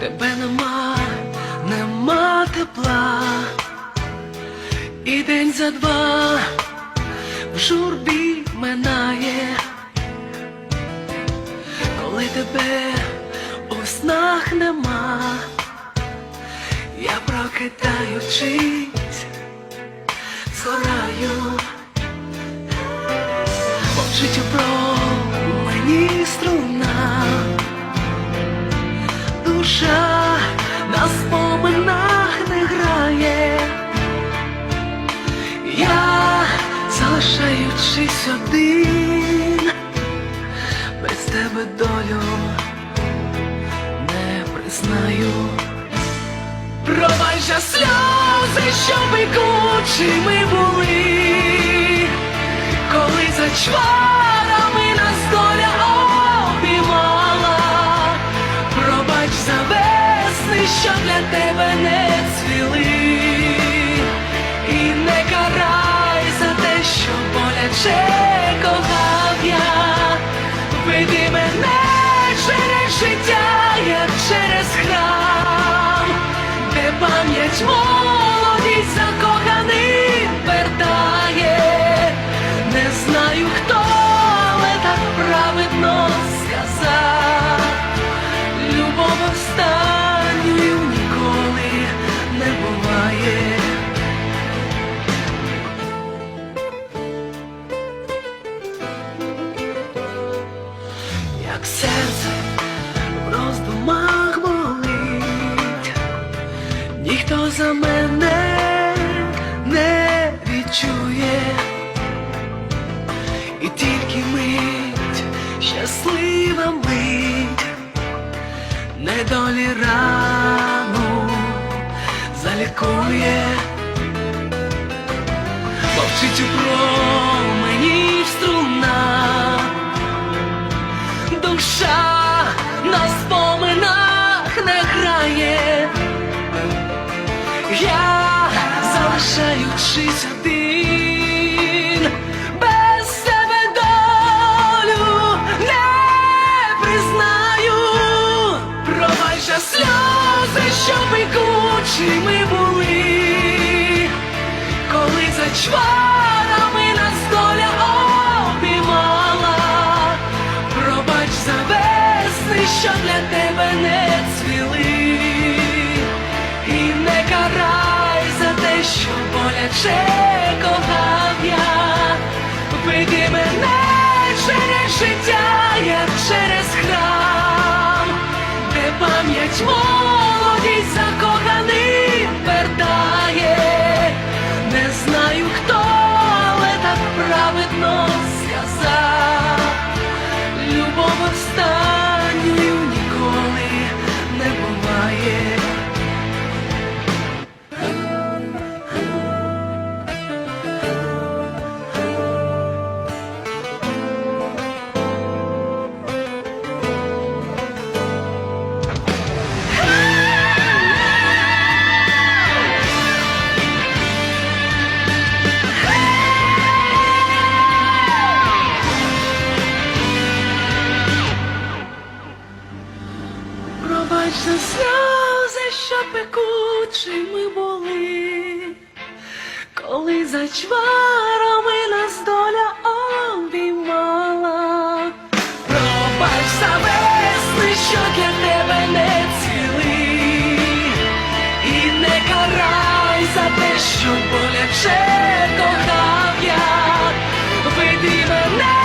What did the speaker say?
тебе нема, нема тепла, і день за два в журбі минає, коли тебе у снах нема, я прокидаючись, згораю, по життю про. Залишаючись один, без тебе долю не признаю. Пробач сльози, що пекучими були, коли за пам'ять молодість закоханий вертає, не знаю хто, але так праведно сказав, любов останньою ніколи не буває. Як серце за мене не відчує, і тільки мить, щаслива мить, недолі рану залікує, мовчить у промені залишаючись один, без себе долю не признаю, пробач за сльози, що пекучими були, коли за боляче кохав я, веди мене через життя, як через храм, де пам'ять молодість закоханий вертає, не знаю хто, але так праведно Пробач за сльози, що пекучими були, коли за чварами нас доля обіймала. Пробач за весни, що для тебе не цвіли, і не карай за те, що боляче кохав я, веди мене